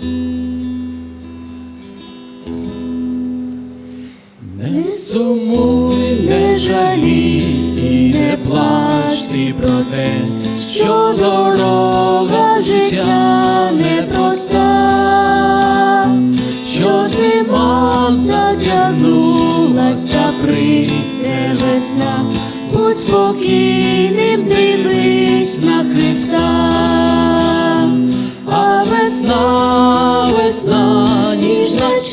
Не сумуй, не жалій і не плач ти про те, що дорога життя непроста, що зима затягнулась та прийде весна, будь спокійним, дивись на Христа,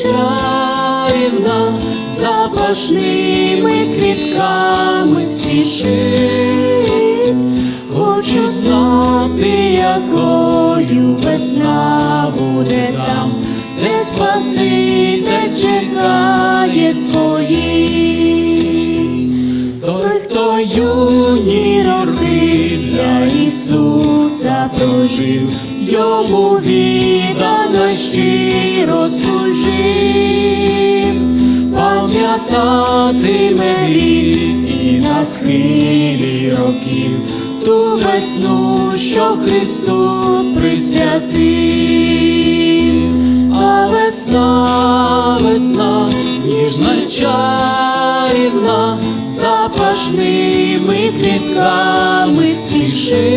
чарівна, запашними квітками спішить. Хочу знати, якою весна буде там, де Спаситель чекає своїх. Той, хто юні роки для Ісуса прожив, йому віддано щиро служив, пам'ятатиме він і на схилі років ту весну, що Христу присвятив, а весна, весна, ніжна чарівна, запашними квітками спішить.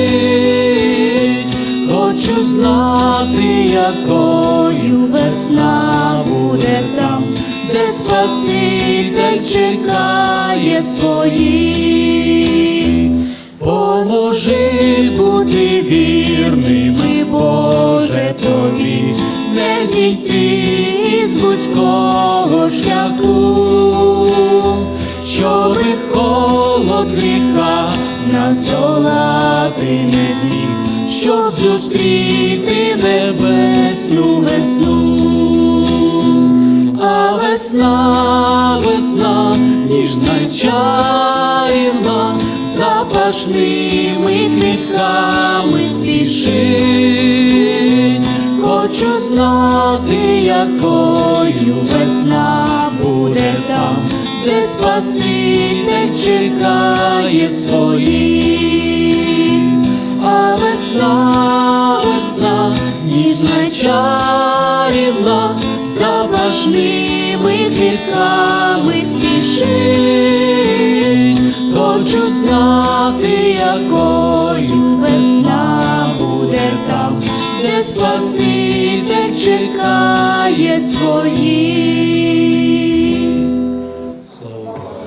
Знати, якою весна буде там, де Спаситель чекає своїх. Поможи бути вірними, Боже, тобі, не зійти з вузького шляху, щоби холод гріха нас долати не зміг, щоб зустріти небесну весну. А весна, весна, ніжна чарівна, запашними квітками спішить. Хочу знати, якою весна буде там, де Спаситель чекає своїх. Чарівна, важними квітками спішить. Хочу знати, якою весна буде там, де Спаситель чекає своїх.